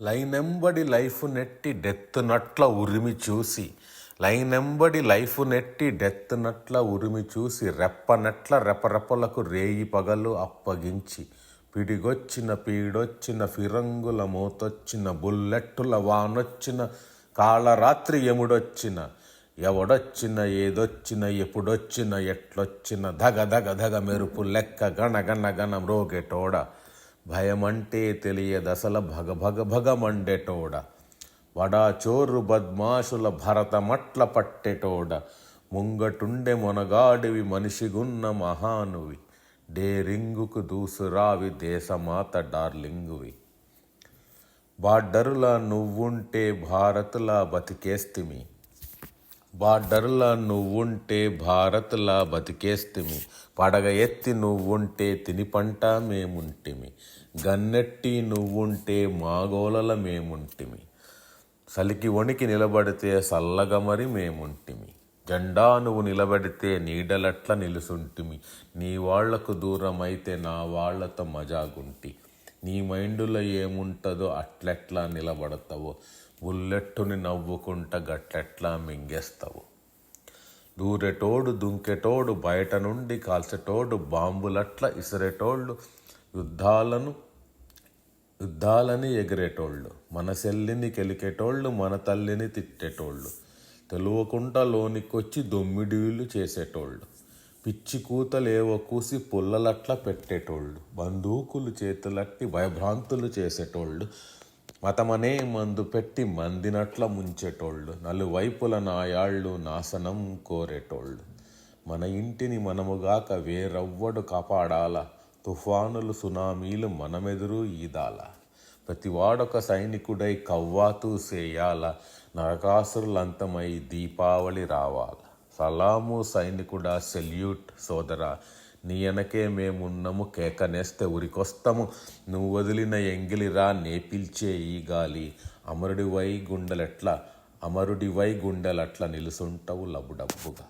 లైనెంబడి life నెట్టి death నట్ల ఉరిమి చూసి లైనెంబడి life నెట్టి డెత్ నట్ల ఉరిమి చూసి రెప్పనట్ల రెపరెపలకు రేయి పగలు అప్పగించి పిడిగొచ్చిన పీడొచ్చిన ఫిరంగుల మోతొచ్చిన బుల్లెట్టుల వానొచ్చిన కాళరాత్రి ఎముడొచ్చిన ఎవడొచ్చిన ఏదొచ్చిన ఎప్పుడొచ్చిన ఎట్లొచ్చిన ధగ ధగ ధగ మెరుపు లెక్క గణ గణ గణ మ్రోగెటోడ భయమంటే తెలియదసల భగ భగ భగ మండెటోడ వడా చోరు బద్మాషుల భరతమట్ల పట్టెటోడ. ముంగటుండె మొనగాడివి మనిషిగున్న మహానువి. డేరింగుకు దూసురావి దేశమాత డార్లింగువి. బార్డరులా నువ్వుంటే భారత్లా బతికేస్తిమి. బార్డర్లా నువ్వుంటే భారత్లా బతికేస్తిమి. పడగ ఎత్తి నువ్వుంటే తిని పంట మేముంటిమి. గన్నెట్టి నువ్వుంటే మాగోలల మేముంటిమి. సలికి వణికి నిలబడితే సల్లగా మరి మేముంటిమి. జెండా నువ్వు నిలబడితే నీడలట్ల నిలుసుంటిమి. నీ వాళ్ళకు దూరం అయితే నా వాళ్ళతో మజాగుంటి. నీ మైండులో ఏముంటుందో అట్లెట్లా నిలబడతావో. బుల్లెట్టుని నవ్వుకుంట గట్లెట్లా మింగేస్తావు. దూరెటోడు దుంకెటోడు బయట నుండి కాల్చెటోడు బాంబులట్ల ఇసిరేటోళ్ళు. యుద్ధాలను యుద్ధాలని ఎగిరేటోళ్ళు మన సెల్లిని కెలికేటోళ్ళు మన తల్లిని తిట్టేటోళ్ళు తెలువకుండా లోనికొచ్చి దొమ్మిడీలు చేసేటోళ్ళు పిచ్చి కూతలేవో కూసి పుల్లలట్ల పెట్టేటోళ్ళు బందూకులు చేతులట్టి భయభ్రాంతులు చేసేటోళ్ళు మతమనే మందు పెట్టి మందినట్ల ముంచేటోళ్ళు నలువైపుల నాయాళ్ళు నాశనం కోరేటోళ్ళు. మన ఇంటిని మనముగాక వేరవ్వడు కాపాడాల? తుఫానులు సునామీలు మనమెదురు ఈదాల. ప్రతివాడొక సైనికుడై కవ్వాతూ సేయాల. నరకాసురులంతమై దీపావళి రావాల. సలాము సైనికుడా సెల్యూట్ సోదరా నీ వెనకే మేమున్నము కేకనేస్తే ఉరికొస్తాము. నువ్వు వదిలిన ఎంగిలిరా నేపిల్చే ఈ గాలి. అమరుడివై గుండెలెట్ల అమరుడివై గుండెలట్ల నిలుసుంటవు లబుడబ్బుగా.